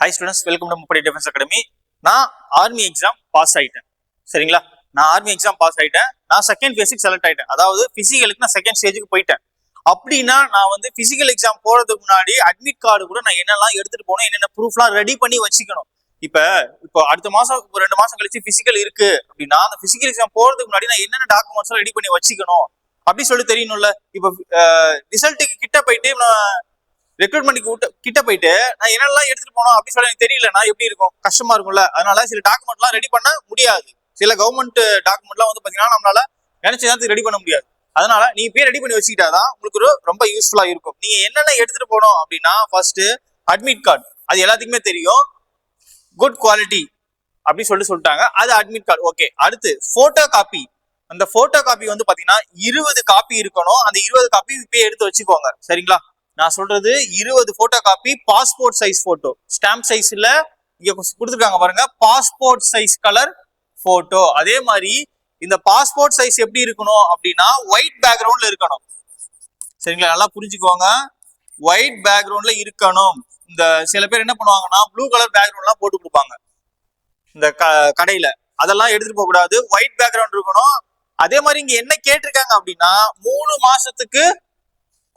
High students welcome to முப்படை defence academy நான் army exam pass ஆகிட்டேன் சரிங்களா? நான் ஆர்மி எக்ஸாம் பாஸ் ஆகிட்டேன் நான் செகண்ட் ஃபேஸுக்கு செலக்ட் ஆகிட்டேன் அதாவது ஃபிசிக்கலுக்கு நான் செகண்ட் ஸ்டேஜுக்கு போயிட்டேன். அப்படின்னா நான் வந்து ஃபிசிக்கல் எக்ஸாம் போகிறதுக்கு முன்னாடி அட்மிட் கார்டு கூட நான் என்னெல்லாம் எடுத்துகிட்டு போகணும் என்னென்ன ப்ரூஃப்லாம் ரெடி பண்ணி வச்சுக்கணும். இப்போ இப்போ அடுத்த மாதம் ரெண்டு மாதம் கழிச்சு ஃபிசிக்கல் இருக்கு அப்படின்னா அந்த ஃபிசிக்கல் எக்ஸாம் போகிறதுக்கு முன்னாடி நான் என்னென்ன டாக்குமெண்ட்ஸ்லாம் ரெடி பண்ணி வச்சுக்கணும்? அப்படி சொல்லி தெரியணும்ல இப்போ ரிசல்ட்டுக்கு கிட்ட போயிட்டு நான் ரெக்ரூட்மெண்ட் கிட்ட போயிட்டு நான் என்னெல்லாம் எடுத்துட்டு போனோம் அப்படின்னு சொல்லி எனக்கு தெரியலனா எப்படி இருக்கும்? கஷ்டமா இருக்கும்ல. அதனால சில டாக்குமெண்ட்லாம் ரெடி பண்ண முடியாது. சில கவர்மெண்ட் டாக்குமெண்ட்லாம் வந்து பாத்தீங்கன்னா நம்மளால நினைச்ச நேரத்துக்கு ரெடி பண்ண முடியாது. அதனால நீ போய் ரெடி பண்ணி வச்சுக்கிட்டாதான் உங்களுக்கு ஒரு ரொம்ப யூஸ்ஃபுல்லா இருக்கும். நீங்க என்னென்ன எடுத்துட்டு போனோம் அப்படின்னா ஃபர்ஸ்ட் அட்மிட் கார்டு அது எல்லாத்துக்குமே தெரியும். குட் குவாலிட்டி அப்படின்னு சொல்லிட்டு சொல்லிட்டாங்க. அது அட்மிட் கார்டு ஓகே அடுத்து போட்டோ காப்பி அந்த போட்டோ காப்பி வந்து பாத்தீங்கன்னா இருபது காப்பி இருக்கணும். அந்த இருபது காப்பி இப்பயே எடுத்து வச்சுக்கோங்க. சரிங்களா? நான் சொல்றது இருபது photocopy passport size photo stamp சைஸ்ல இங்க கொடுத்துருக்காங்க பாருங்க. பாஸ்போர்ட் சைஸ் கலர் போட்டோ அதே மாதிரி இந்த பாஸ்போர்ட் சைஸ் எப்படி இருக்கணும் அப்படின்னா ஒயிட் பேக்ரவுண்ட்ல இருக்கணும். சரிங்களா? நல்லா புரிஞ்சுக்கோங்க. ஒயிட் பேக்ரவுண்ட்ல இருக்கணும். இந்த சில பேர் என்ன பண்ணுவாங்கன்னா ப்ளூ கலர் பேக்ரவுண்ட்லாம் போட்டு கொடுப்பாங்க. இந்த க- கடையில. அதெல்லாம் எடுத்துட்டு போக கூடாது. ஒயிட் பேக்ரவுண்ட் இருக்கணும். அதே மாதிரி இங்க என்ன கேட்டிருக்காங்க அப்படின்னா மூணு மாசத்துக்கு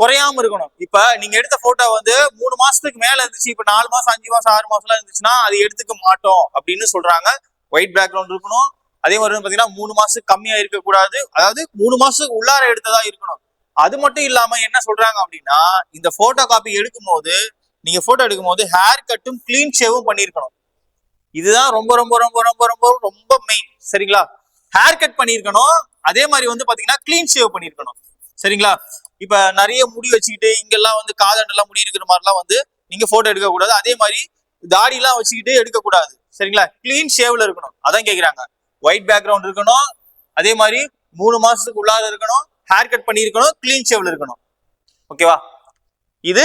குறையாம இருக்கணும். இப்ப நீங்க எடுத்த போட்டோ வந்து மூணு மாசத்துக்கு மேல இருந்துச்சு. இப்ப நாலு மாசம் அஞ்சு மாசம் ஆறு மாசம் இருந்துச்சுன்னா அது எடுத்துக்க மாட்டோம் அப்படின்னு சொல்றாங்க. ஒயிட் பேக்ரவுண்ட் இருக்கணும். அதே மாதிரி பாத்தீங்கன்னா மூணு மாசத்துக்கு கம்மியா இருக்கக்கூடாது. அதாவது மூணு மாசத்துக்கு உள்ளார எடுத்ததா இருக்கணும். அது மட்டும் இல்லாம என்ன சொல்றாங்க அப்படின்னா இந்த போட்டோ காப்பி எடுக்கும் போது நீங்க போட்டோ எடுக்கும் போது ஹேர் கட்டும் கிளீன் ஷேவும் பண்ணியிருக்கணும். இதுதான் ரொம்ப ரொம்ப ரொம்ப ரொம்ப ரொம்ப ரொம்ப மெயின் சரிங்களா? ஹேர் கட் பண்ணியிருக்கணும். அதே மாதிரி வந்து பாத்தீங்கன்னா கிளீன் ஷேவ் பண்ணியிருக்கணும். சரிங்களா? இப்ப நிறைய முடி வச்சுக்கிட்டு இங்கெல்லாம் வந்து காதண்டெல்லாம் முடி இருக்கிற மாதிரிலாம் வந்து நீங்க போட்டோ எடுக்க கூடாது அதே மாதிரி தாடிலாம் வச்சுக்கிட்டு எடுக்க கூடாது சரிங்களா? க்ளீன் ஷேவ்ல இருக்கணும். அதான் கேக்குறாங்க. ஒயிட் பேக்ரவுண்ட் இருக்கணும். அதே மாதிரி மூணு மாசத்துக்கு உள்ளார இருக்கணும். ஹேர் கட் பண்ணியிருக்கணும். க்ளீன் ஷேவ்ல இருக்கணும். ஓகேவா இது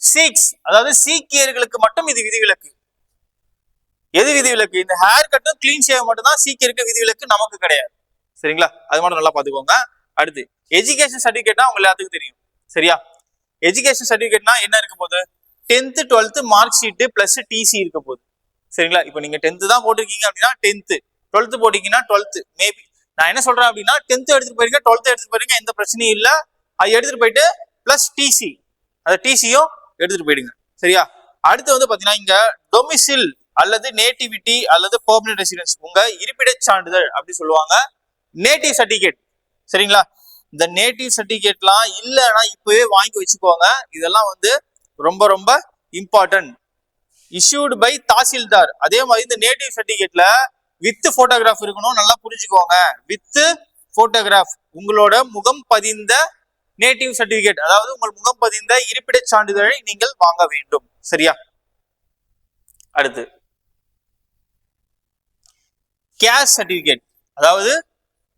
சீக்ஸ் அதாவது சீக்கியர்களுக்கு மட்டும் இது விதிவிலக்கு. எது விதிவிலக்கு? இந்த ஹேர் கட்டும் க்ளீன் ஷேவ் மட்டும் தான் சீக்கியருக்கு விதிவிலக்கு நமக்கு கிடையாது. சரிங்களா? அது மட்டும் நல்லா பாத்துக்கோங்க அடுத்து எஜுகேஷன் சர்டிபிகேட்னா உங்க எல்லாத்துக்கும் தெரியும். சரியா? எஜுகேஷன் சர்டிபிகேட்னா என்ன இருக்க போகுது? Tenth twelfth mark sheet plus TC இருக்க போகுது. சரிங்களா? இப்போ நீங்க டென்த்து தான் போட்டிருக்கீங்க அப்படின்னா டென்த்து டுவெல்த்து போட்டீங்கன்னா டுவெல்த்து மேபி நான் என்ன சொல்றேன் அப்படின்னா டென்த்து எடுத்துட்டு போயிருங்க டுவெல்த்து எடுத்துட்டு போயிருங்க எந்த பிரச்சனையும் இல்லை. அது எடுத்துட்டு போயிட்டு பிளஸ் டிசி அந்த டிசியும் எடுத்துட்டு போயிடுங்க. சரியா? அடுத்து வந்து பாத்தீங்கன்னா இங்க டொமிசில் அல்லது நேட்டிவிட்டி அல்லது பெர்மனன்ட் ரெசிடென்ஸ் உங்க இருப்பிடச் சான்றிதழ் அப்படி சொல்லுவாங்க. நேட்டிவ் சர்டிபிகேட் சரிங்களா? இந்த நேட்டிவ் சர்டிஃபிகேட்லாம் இல்லைன்னா இப்பவே வாங்கி வச்சுக்கோங்க. இதெல்லாம் வந்து ரொம்ப ரொம்ப இம்பார்ட்டன்ட் இஷ்யூடு பை தாசில்தார். அதே மாதிரி இந்த நேட்டிவ் சர்டிஃபிகேட்ல வித் போட்டோகிராஃப் இருக்கணும். நல்லா புரிஞ்சுக்கோங்க. வித் போட்டோகிராஃப் உங்களோட முகம் பதிந்த நேட்டிவ் சர்டிபிகேட் அதாவது உங்கள் முகம் பதிந்த இருப்பிடச் சான்றிதழை நீங்கள் வாங்க வேண்டும். சரியா? அடுத்து. கேஷ் சர்டிபிகேட் அதாவது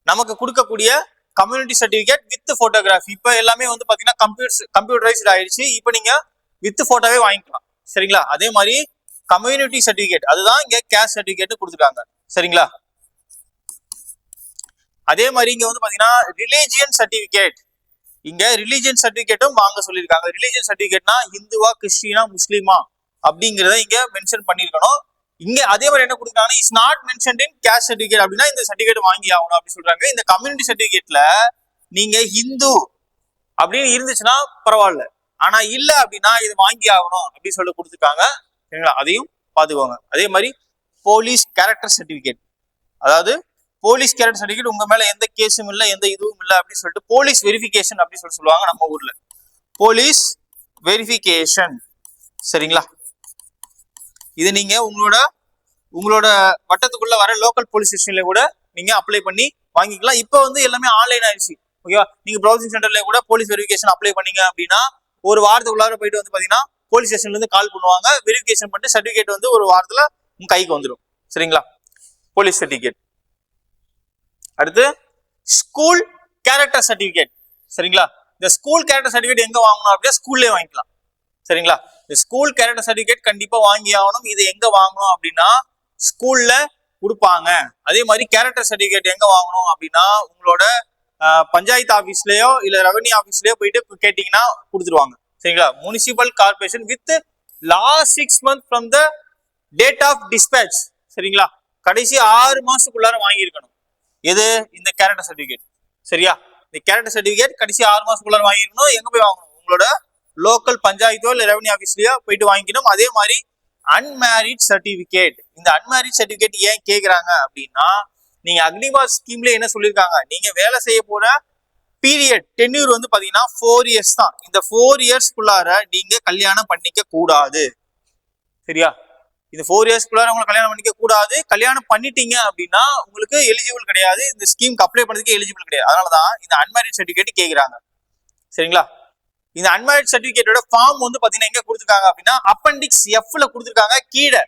நமக்கு கொடுக்கக்கூடிய கம்யூனிட்டி சர்டிஃபிகேட் வித் ஃபோட்டோகிராஃபி இப்போ எல்லாமே வந்து பார்த்தீங்கன்னா கம்ப்யூட்டர் கம்ப்யூட்டரைஸ்ட் ஆயிடுச்சு. இப்போ நீங்கள் வித் ஃபோட்டோவே வாங்கிக்கலாம். சரிங்களா? அதே மாதிரி கம்யூனிட்டி சர்டிஃபிகேட் அதுதான் இங்கே கேஷ் சர்டிஃபிகேட் கொடுத்துருக்காங்க. சரிங்களா? அதே மாதிரி இங்கே வந்து பார்த்தீங்கன்னா ரிலீஜியன் சர்டிஃபிகேட் இங்க ரிலீஜியன் சர்டிஃபிகேட்டும் வாங்க சொல்லியிருக்காங்க. ரிலீஜியன் சர்டிஃபிகேட்னா ஹிந்துவா கிறிஸ்டினா முஸ்லீமா அப்படிங்கிறத இங்க மென்ஷன் பண்ணியிருக்கணும். இங்க அதே மாதிரி என்ன கொடுக்குறாங்கன்னா is not mentioned in caste certificate அப்படின்னா இந்த சர்டிபிகேட் வாங்கி ஆகணும் அப்படின்னு சொல்றாங்க. இந்த கம்யூனிட்டி சர்டிபிகேட்ல நீங்க ஹிந்து அப்படின்னு இருந்துச்சுன்னா பரவாயில்ல. ஆனா இல்ல அப்படின்னா இது வாங்கி ஆகணும் அப்படின்னு சொல்லி கொடுத்துருக்காங்க. சரிங்களா? அதையும் பாத்துக்கோங்க அதே மாதிரி போலீஸ் கேரக்டர் சர்டிபிகேட் அதாவது போலீஸ் கேரக்டர் சர்டிபிகேட் உங்க மேல எந்த கேஸும் இல்லை எந்த இதுவும் இல்லை அப்படின்னு சொல்லிட்டு போலீஸ் வெரிஃபிகேஷன் அப்படின்னு சொல்லி சொல்லுவாங்க நம்ம ஊர்ல. போலீஸ் வெரிஃபிகேஷன் சரிங்களா? இது நீங்க உங்களோட உங்களோட வட்டத்துக்குள்ள வர லோக்கல் போலீஸ் ஸ்டேஷன்ல கூட நீங்க அப்ளை பண்ணி வாங்கிக்கலாம். இப்போ வந்து எல்லாமே ஆன்லைன் ஆயிடுச்சு. ஓகேவா நீங்க ப்ரௌசிங் சென்டர்ல கூட போலீஸ் வெரிஃபிகேஷன் அப்ளை பண்ணீங்க அப்படின்னா ஒரு வாரத்துக்குள்ளார போயிட்டு வந்து பாத்தீங்கன்னா போலீஸ் ஸ்டேஷன்ல இருந்து கால் பண்ணுவாங்க. வெரிஃபிகேஷன் பண்ணிட்டு சர்டிஃபிகேட் வந்து ஒரு வாரத்துல உங்க கைக்கு வந்துடும் சரிங்களா? போலீஸ் சர்டிஃபிகேட் அடுத்து ஸ்கூல் கேரக்டர் சர்டிஃபிகேட் சரிங்களா? இந்த ஸ்கூல் கேரக்டர் சர்டிஃபிகேட் எங்க வாங்கணும் அப்படின்னா ஸ்கூல்லே வாங்கிக்கலாம். சரிங்களா? இந்த ஸ்கூல் கேரக்டர் சர்டிபிகேட் கண்டிப்பா வாங்கி ஆகணும். இது எங்க வாங்கணும் அப்படின்னா ஸ்கூல்ல கொடுப்பாங்க. அதே மாதிரி கேரக்டர் சர்டிபிகேட் எங்க வாங்கணும் அப்படின்னா உங்களோட பஞ்சாயத்து ஆபீஸ்லயோ இல்ல ரெவன்யூ ஆபீஸ்லயோ போயிட்டு கேட்டீங்கன்னா கொடுத்துருவாங்க. சரிங்களா? Municipal corporation with last six month from the date of dispatch சரிங்களா? கடைசி ஆறு மாசத்துக்குள்ளார வாங்கியிருக்கணும். எது? இந்த கேரக்டர் சர்டிபிகேட் சரியா? இந்த கேரக்டர் சர்டிபிகேட் கடைசி ஆறு மாசத்துக்குள்ளார வாங்கியிருக்கணும். எங்க போய் வாங்கணும்? உங்களோட லோக்கல் பஞ்சாயத்தோ இல்லை ரெவன்யூ ஆஃபீஸ்லயோ போயிட்டு வாங்கிக்கணும் அதே மாதிரி அன்மேரிட் சர்டிபிகேட் இந்த அன்மேரிட் சர்டிபிகேட் ஏன் கேட்குறாங்க அப்படின்னா நீங்க அக்னிபாத் ஸ்கீம்ல என்ன சொல்லியிருக்காங்க நீங்க வேலை செய்ய போற பீரியட் டென்யூர் வந்து பாத்தீங்கன்னா ஃபோர் இயர்ஸ் தான். இந்த ஃபோர் இயர்ஸ்க்குள்ளார நீங்க கல்யாணம் பண்ணிக்க கூடாது. சரியா? இந்த ஃபோர் இயர்ஸ்க்குள்ளார உங்களை கல்யாணம் பண்ணிக்க கூடாது. கல்யாணம் பண்ணிட்டீங்க அப்படின்னா உங்களுக்கு எலிஜிபிள் கிடையாது. இந்த ஸ்கீம்க்கு அப்ளை பண்ணதுக்கு எலிஜிபிள் கிடையாது. அதனாலதான் இந்த அன்மேரிட் சர்டிபிகேட் கேட்கிறாங்க சரிங்களா? இந்த அன்மேரிட் சர்டிபிகேட்டோட ஃபார்ம் வந்து பாத்தீங்கன்னா எங்க கொடுத்துருக்காங்க அப்படின்னா அப்பண்டிக்ஸ் எஃப்ல கொடுத்துருக்காங்க. கீழே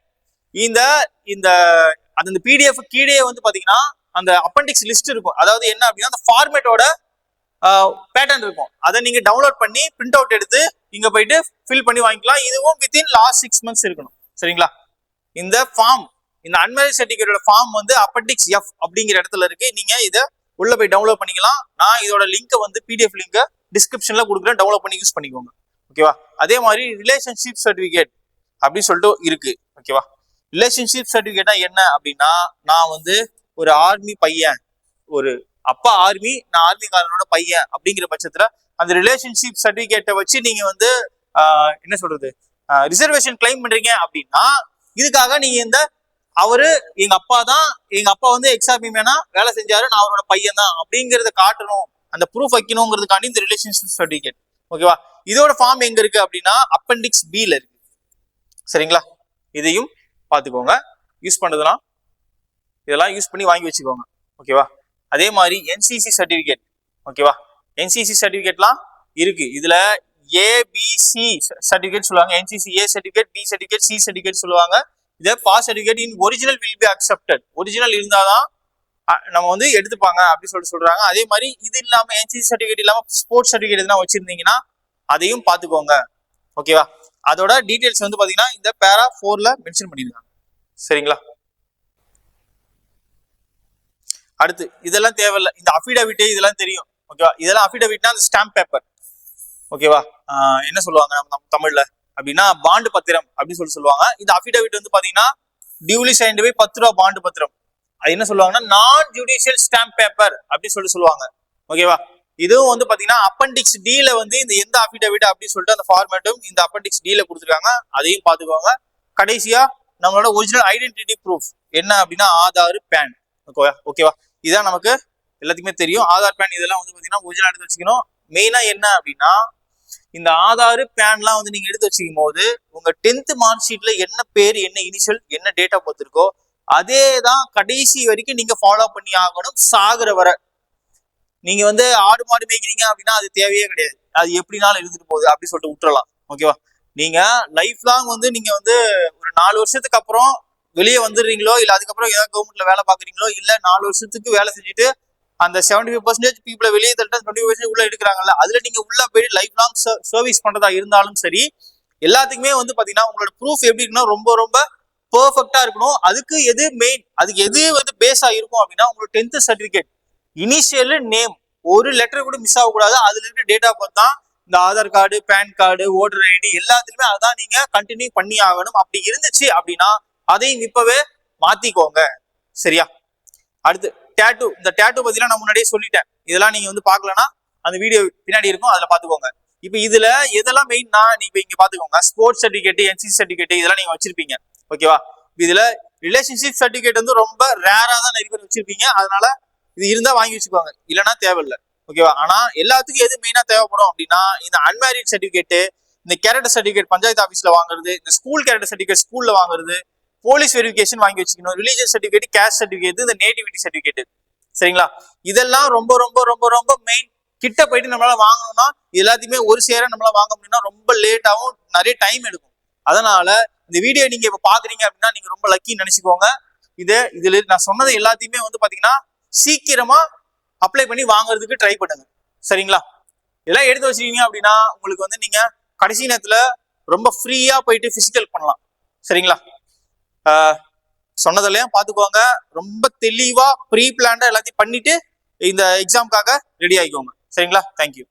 இந்த இந்த அந்த பிடிஎஃப் கீழே வந்து பாத்தீங்கன்னா அந்த அப்பண்டிக்ஸ் லிஸ்ட் இருக்கும். அதாவது என்ன அப்படின்னா அந்த ஃபார்மேட்டோட பேட்டர்ன் இருக்கும். அதை நீங்க டவுன்லோட் பண்ணி பிரிண்ட் அவுட் எடுத்து இங்க போயிட்டு ஃபில் பண்ணி வாங்கிக்கலாம். இதுவும் வித்தின் லாஸ்ட் சிக்ஸ் மந்த்ஸ் இருக்கணும். சரிங்களா? இந்த ஃபார்ம் இந்த அன்மேரிட் சர்டிபிகேட்டோட ஃபார்ம் வந்து அப்பண்டிக்ஸ் எஃப் அப்படிங்கிற இடத்துல இருக்கு. நீங்க இதை உள்ள போய் டவுன்லோட் பண்ணிக்கலாம். நான் இதோட லிங்கை வந்து பிடிஎஃப் லிங்கை டிஸ்கிரிப்ஷன்ல கொடுக்குறேன். டவுன்லோட் பண்ணி யூஸ் பண்ணிக்கோங்க. ஓகேவா அதே மாதிரி ரிலேஷன்ஷிப் சர்டிஃபிகேட் அப்படின்னு சொல்லிட்டு இருக்கு. ஓகேவா ரிலேஷன்ஷிப் சர்டிஃபிகேட்டா என்ன அப்படின்னா நான் வந்து ஒரு ஆர்மி பையன். ஒரு அப்பா ஆர்மி நான் ஆர்மிக்காரனோட பையன் அப்படிங்கிற பட்சத்துல அந்த ரிலேஷன்ஷிப் சர்டிஃபிகேட்டை வச்சு நீங்க வந்து என்ன சொல்றது? ரிசர்வேஷன் கிளைம் பண்றீங்க அப்படின்னா இதுக்காக நீங்க இந்த அவரு எங்க அப்பா தான் எங்க அப்பா வந்து எக்ஸாமி வேலை செஞ்சாரு நான் அவரோட பையன் தான். அப்படிங்கறத காட்டணும். அந்த ப்ரூஃப் வைக்கணுங்கிறதுக்காண்டி இந்த ரிலேஷன்ஷிப் சர்டிபிகேட் ஓகேவா இதோட ஃபார்ம் எங்க இருக்கு அப்படின்னா அப்பெண்டிக்ஸ் பில இருக்கு. சரிங்களா? இதையும் பார்த்துக்கோங்க. யூஸ் பண்ணுறதுனா இதெல்லாம் யூஸ் பண்ணி வாங்கி வச்சுக்கோங்க. ஓகேவா அதே மாதிரி என்சிசி சர்டிஃபிகேட் ஓகேவா என்சிசி சர்டிஃபிகேட்லாம் இருக்கு. இதுல ஏபிசி சர்டிஃபிகேட் சொல்லுவாங்க. NCC A certificate B certificate C certificate சொல்லுவாங்க. இதே pass certificate in original will be accepted original இருந்தால் தான் நம்ம வந்து எடுத்துப்பாங்க அப்படின்னு சொல்லிட்டு சொல்றாங்க. அதே மாதிரி இது இல்லாமல் என்சிசி சர்டிஃபிகேட் இல்லாமல் ஸ்போர்ட்ஸ் சர்டிஃபிகேட் எதுனா வச்சிருந்தீங்கன்னா அதையும் பார்த்துக்கோங்க. ஓகேவா அதோட டீட்டெயில்ஸ் வந்து பார்த்தீங்கன்னா இந்த பேரா ஃபோரில் மென்ஷன் பண்ணியிருக்காங்க. சரிங்களா? அடுத்து இதெல்லாம் தேவையில்லை. இந்த அஃபிடவிட்டே இதெல்லாம் தெரியும். ஓகேவா இதெல்லாம் அஃபிடவிட்னா அந்த ஸ்டாம்ப் பேப்பர் ஓகேவா என்ன சொல்லுவாங்க நம்ம நம்ம தமிழ்ல? அப்படின்னா பாண்டு பத்திரம் அப்படின்னு சொல்லி சொல்லுவாங்க. இந்த அஃபிடவிட் வந்து பாத்தீங்கன்னா டியூலி சைன்டு போய் பத்து ரூபா பாண்டு பத்திரம். அது என்ன சொல்லுவாங்கன்னா நான் ஜுடிஷியல் ஸ்டாம்ப் பேப்பர் அப்படின்னு சொல்லி சொல்லுவாங்க. ஓகேவா இதுவும் வந்து பாத்தீங்கன்னா அப்பண்டிக்ஸ் டீல வந்து இந்த எந்த அஃபிடவிட் அப்படின்னு சொல்லிட்டு அந்த ஃபார்மேட்டும் இந்த அப்பண்டிக்ஸ் டீல கொடுத்துருக்காங்க. அதையும் பாத்துக்கோங்க கடைசியா நம்மளோட ஒரிஜினல் ஐடென்டிட்டி ப்ரூஃப் என்ன அப்படின்னா ஆதார் பேன் ஓகேவா ஓகேவா இதுதான் நமக்கு எல்லாத்துக்குமே தெரியும். ஆதார் பேன் இதெல்லாம் வந்து பாத்தீங்கன்னா ஒரிஜினல் எடுத்து வச்சுக்கணும். மெயினா என்ன அப்படின்னா இந்த ஆதார் பேன்லாம் வந்து நீங்க எடுத்து வச்சுக்கும் போது உங்க டென்த் மார்க் ஷீட்ல என்ன பேர் என்ன இனிஷியல் என்ன டேட் ஆஃப் பர்த் இருக்கோ அதே தான் கடைசி வரைக்கும் நீங்க ஃபாலோ பண்ணி ஆகணும் சாகுற வரை. நீங்க வந்து ஆடு மாடு மேய்க்கிறீங்க அப்படின்னா அது தேவையே கிடையாது. அது எப்படினாலும் இருந்துட்டு போகுது அப்படின்னு சொல்லிட்டு விட்டுறலாம். ஓகேவா நீங்க லைஃப் லாங் வந்து நீங்க வந்து ஒரு நாலு வருஷத்துக்கு அப்புறம் வெளியே வந்துடுறீங்களோ இல்ல அதுக்கப்புறம் ஏதாவது கவர்மெண்ட்ல வேலை பாக்குறீங்களோ இல்ல நாலு வருஷத்துக்கு வேலை செஞ்சுட்டு அந்த செவன்டி ஃபைவ் பர்சன்டேஜ் பீப்புளை வெளியே தள்ளிட்டு டுவெண்ட்டி பர்சன்டேஜ் உள்ள எடுக்கிறாங்கல்ல அதுல நீங்க உள்ள போய் லைஃப் லாங் சர்வீஸ் பண்றதா இருந்தாலும் சரி எல்லாத்துக்குமே வந்து பாத்தீங்கன்னா உங்களோட ப்ரூஃப் எப்படி இருக்குன்னா ரொம்ப ரொம்ப பெர்ஃபெக்டா இருக்கணும். அதுக்கு எது மெயின் அதுக்கு எது வந்து பேஸா இருக்கும் அப்படின்னா உங்களோட டென்த் சர்டிபிகேட் இனிஷியல் நேம் ஒரு லெட்டர் கூட மிஸ் ஆகக்கூடாது. அதுல இருக்க டேட் ஆஃப் பர்த் தான் இந்த Aadhaar card PAN card voter ID எல்லாத்துலயுமே அதான் நீங்க கண்டினியூ பண்ணி ஆகணும். அப்படி இருந்துச்சு அப்படின்னா அதையும் இப்பவே மாத்திக்கோங்க. சரியா? அடுத்து டேட்டு இந்த டேட்டு பத்திலாம் நான் முன்னாடியே சொல்லிட்டேன். இதெல்லாம் நீங்க வந்து பாக்கலன்னா அந்த வீடியோ பின்னாடி இருக்கும் அதுல பாத்துக்கோங்க இப்போ இதுல எதெல்லாம் மெயின்னா நீங்க இங்க பாத்துக்கோங்க ஸ்போர்ட்ஸ் சர்டிபிகேட் என்சிசி சர்டிபிகேட் இதெல்லாம் நீங்க வச்சிருப்பீங்க. ஓகேவா இதுல ரிலேஷன்ஷிப் சர்டிபிகேட் வந்து ரொம்ப ரேரா தான் நிறைய பேர் வச்சிருப்பீங்க. அதனால இது இருந்தா வாங்கி வச்சுக்கோங்க. இல்லைன்னா தேவையில்லை. ஓகேவா ஆனா எல்லாத்துக்கும் எது மெயினா தேவைப்படும் அப்படின்னா இந்த அன்மேரிட் சர்டிபிகேட் இந்த கேரக்டர் சர்டிபிகேட் பஞ்சாயத்து ஆஃபீஸ்ல வாங்குறது இந்த ஸ்கூல் கேரக்டர் சர்டிபிகேட் ஸ்கூல்ல வாங்குறது போலீஸ் வெரிஃபிகேஷன் வாங்கி வச்சுக்கணும். ரிலீஜியஸ் சர்டிஃபிகேட் கேஸ்ட் சர்டிஃபிகேட் இந்த நேட்டிவிட்டி சர்டிஃபிகேட் சரிங்களா? இதெல்லாம் ரொம்ப ரொம்ப ரொம்ப ரொம்ப மெயின் கிட்ட போயிட்டு நம்மளால வாங்கணும்னா எல்லாத்தையுமே ஒரு சேர நம்மளால வாங்க முடியும்னா ரொம்ப லேட்டாகவும் நிறைய டைம் எடுக்கும். அதனால இந்த வீடியோ நீங்க இப்ப பாக்குறீங்க அப்படின்னா நீங்க ரொம்ப லக்கின்னு நினைச்சுக்கோங்க. இது இதுல நான் சொன்னது எல்லாத்தையுமே வந்து பாத்தீங்கன்னா சீக்கிரமா அப்ளை பண்ணி வாங்குறதுக்கு ட்ரை பண்ணுங்க. சரிங்களா? இதெல்லாம் எடுத்து வச்சிருக்கீங்க அப்படின்னா உங்களுக்கு வந்து நீங்க கடைசி நேரத்துல ரொம்ப ஃப்ரீயா போயிட்டு பிசிக்கல் பண்ணலாம். சரிங்களா? சொன்னதெல்லாம் பார்த்துக்கோங்க ரொம்ப தெளிவாக ப்ரீ பிளான்டாக எல்லாத்தையும் பண்ணிட்டு இந்த எக்ஸாமுக்காக ரெடி ஆகிக்கோங்க சரிங்களா? தேங்க்யூ